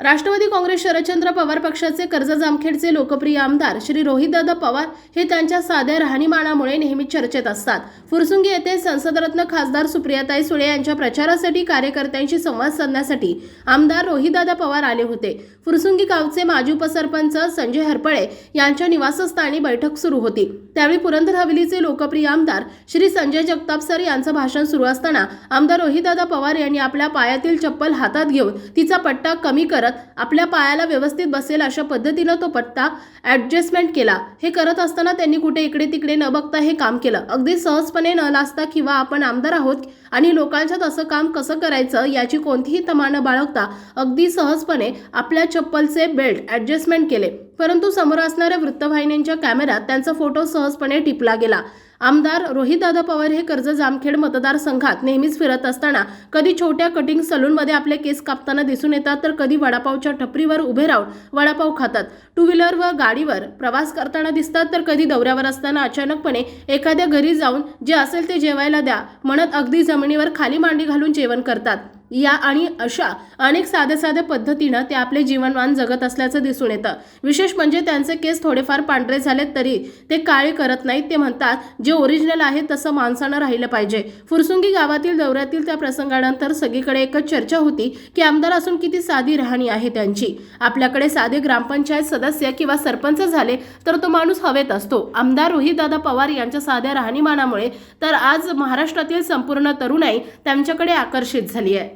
राष्ट्रवादी काँग्रेस शरदचंद्र पवार पक्षाचे कर्ज जामखेडचे लोकप्रिय आमदार श्री रोहितदादा पवार हे त्यांच्या साध्या राहणीमानामुळे नेहमी चर्चेत असतात. फुरसुंगी येथे संसदरत्न खासदार सुप्रियाताई सुळे यांच्या प्रचारासाठी कार्यकर्त्यांशी संवाद साधण्यासाठी आमदार रोहितदादा पवार आले होते. फुरसुंगी गावचे माजी उपसरपंच संजय हरपळे यांच्या निवासस्थानी बैठक सुरू होती. त्यावेळी पुरंदर हवेलीचे लोकप्रिय आमदार श्री संजय जगताप सर यांचं भाषण सुरू असताना आमदार रोहितदादा पवार यांनी आपल्या पायातील चप्पल हातात घेऊन तिचा पट्टा कमी करत आपल्या पायाला व्यवस्थित बसेल अशा पद्धतीनं तो पट्टा ॲडजस्टमेंट केला. हे करत असताना त्यांनी कुठे इकडे तिकडे न बघता हे काम केलं. अगदी सहजपणे न लाजता किंवा आपण आमदार आहोत आणि लोकांच्यात असं काम कसं करायचं याची कोणतीही तमा न बाळगता अगदी सहजपणे आपल्या चप्पलचे बेल्ट ॲडजस्टमेंट केले. परंतु समोर असणाऱ्या वृत्तवाहिन्यांच्या कॅमेऱ्यात त्यांचा फोटो सहजपणे टिपला गेला. आमदार रोहितदादा पवार हे कर्ज जामखेड मतदारसंघात नेहमीच फिरत असताना कधी छोट्या कटिंग सलूनमध्ये आपले केस कापताना दिसून येतात तर कधी वडापावच्या टपरीवर उभे राहून वडापाव खातात. टू व्हीलर व गाडीवर प्रवास करताना दिसतात तर कधी दौऱ्यावर असताना अचानकपणे एखाद्या घरी जाऊन जे असेल ते जेवायला द्या म्हणत अगदी जमिनीवर खाली मांडी घालून जेवण करतात. या आणि अशा अनेक साध्या साध्या पद्धतीनं ते आपले जीवनमान जगत असल्याचं दिसून येतं. विशेष म्हणजे त्यांचे केस थोडेफार पांढरे झालेत तरी ते काळे करत नाहीत. ते म्हणतात जे ओरिजिनल आहे तसं माणसानं राहिलं पाहिजे. फुरसुंगी गावातील दौऱ्यातील त्या प्रसंगानंतर सगळीकडे एकच चर्चा होती की आमदार असून किती साधी राहणी आहे त्यांची. आपल्याकडे साधे ग्रामपंचायत सदस्य किंवा सरपंच झाले तर तो माणूस हवेत असतो. आमदार रोहितदादा पवार यांच्या साध्या राहणीमानामुळे तर आज महाराष्ट्रातील संपूर्ण तरुणाई त्यांच्याकडे आकर्षित झाली आहे